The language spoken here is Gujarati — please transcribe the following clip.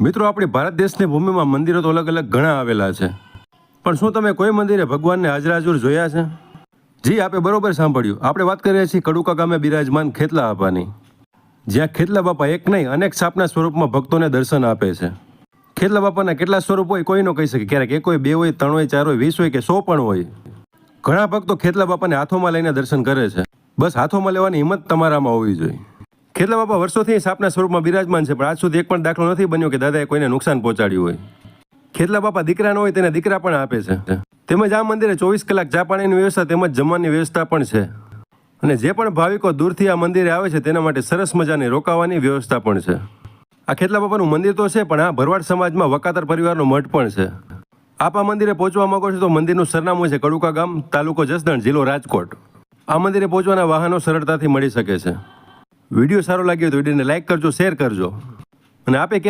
મિત્રો, આપણી ભારત દેશની ભૂમિમાં મંદિરો તો અલગ અલગ ઘણા આવેલા છે. પણ શું તમે કોઈ મંદિરે ભગવાનને હાજરાજુર જોયા છે? જી, આપે બરોબર સાંભળ્યું. આપણે વાત કરીએ છીએ કડુકા ગામે બિરાજમાન ખેતલા બાપાની જ્યાં ખેતલા બાપા એક નહીં, અનેક સાપના સ્વરૂપમાં ભક્તોને દર્શન આપે છે. ખેતલા બાપાના કેટલા સ્વરૂપ હોય કોઈ ન કહી શકે. ક્યારેક એક હોય, બે હોય, ત્રણ હોય, ચાર હોય, વીસ હોય કે સો પણ હોય. ઘણા ભક્તો ખેતલા બાપાને હાથોમાં લઈને દર્શન કરે છે. બસ હાથોમાં લેવાની હિંમત તમારામાં હોવી જોઈએ. ખેતલા બાપા, વર્ષોથી સાપના સ્વરૂપમાં બિરાજમાન છે, પણ આજ સુધી એક પણ દાખલો નથી બન્યો કે દાદાએ કોઈને નુકસાન પહોંચાડ્યું હોય. ખેતલા બાપા દીકરા હોય, તેને દીકરા પણ આપે છે. તેમજ આ મંદિરે ચોવીસ કલાક ચા પાણીની વ્યવસ્થા તેમજ જમવાની વ્યવસ્થા પણ છે. અને જે પણ ભાવિકો દૂરથી આ મંદિરે આવે છે, તેના માટે સરસ મજાની રોકાવાની વ્યવસ્થા પણ છે. આ ખેતલા બાપાનું મંદિર તો છે, પણ આ ભરવાડ સમાજમાં વકાતર પરિવારનો મઠ પણ છે. આપ આ મંદિરે પહોંચવા માંગો છો તો મંદિરનું સરનામું છે કડુકા ગામ, તાલુકો જસદણ, જિલ્લો રાજકોટ. આ મંદિરે પહોંચવાના વાહનો સરળતાથી મળી શકે છે. વીડિયો સારો લાગ્યો તો વિડીયોને લાઇક કરજો શેર કરજો. અને આપે ક્યારે